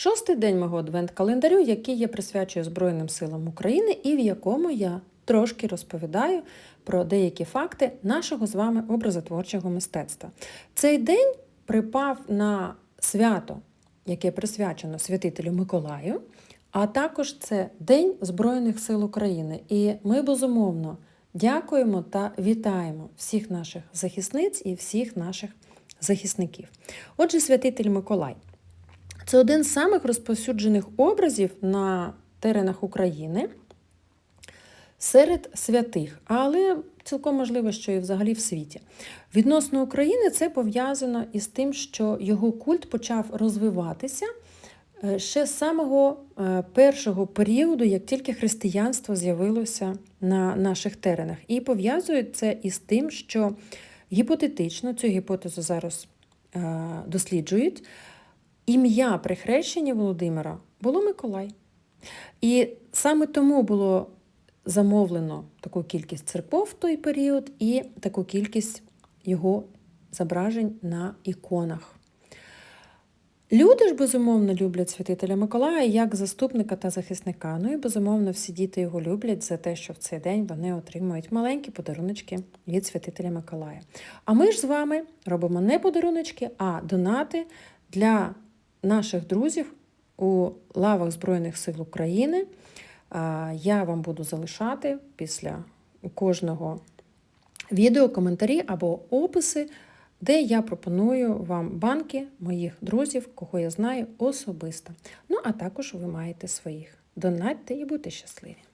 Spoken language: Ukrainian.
Шостий день мого адвент-календарю, який я присвячую Збройним силам України, і в якому я трошки розповідаю про деякі факти нашого з вами образотворчого мистецтва. Цей день припав на свято, яке присвячено святителю Миколаю, а також це День Збройних сил України. І ми безумовно дякуємо та вітаємо всіх наших захисниць і всіх наших захисників. Отже, святитель Миколай. Це один з самих розповсюджених образів на теренах України серед святих, але цілком можливо, що і взагалі в світі. Відносно України це пов'язано із тим, що його культ почав розвиватися е, ще з самого е, першого періоду, як тільки християнство з'явилося на наших теренах. І пов'язують це із тим, що гіпотетично цю гіпотезу зараз е, досліджують. Ім'я при хрещенні Володимира було Миколай. І саме тому було замовлено таку кількість церков в той період і таку кількість його зображень на іконах. Люди ж, безумовно, люблять святителя Миколая як заступника та захисника. Ну і безумовно, всі діти його люблять за те, що в цей день вони отримують маленькі подаруночки від святителя Миколая. А ми ж з вами робимо не подаруночки, а донати для наших друзів у лавах Збройних сил України. Я вам буду залишати після кожного відео коментарі або описи, де я пропоную вам банки моїх друзів, кого я знаю особисто. Ну, а також ви маєте своїх. Донатьте і будьте щасливі!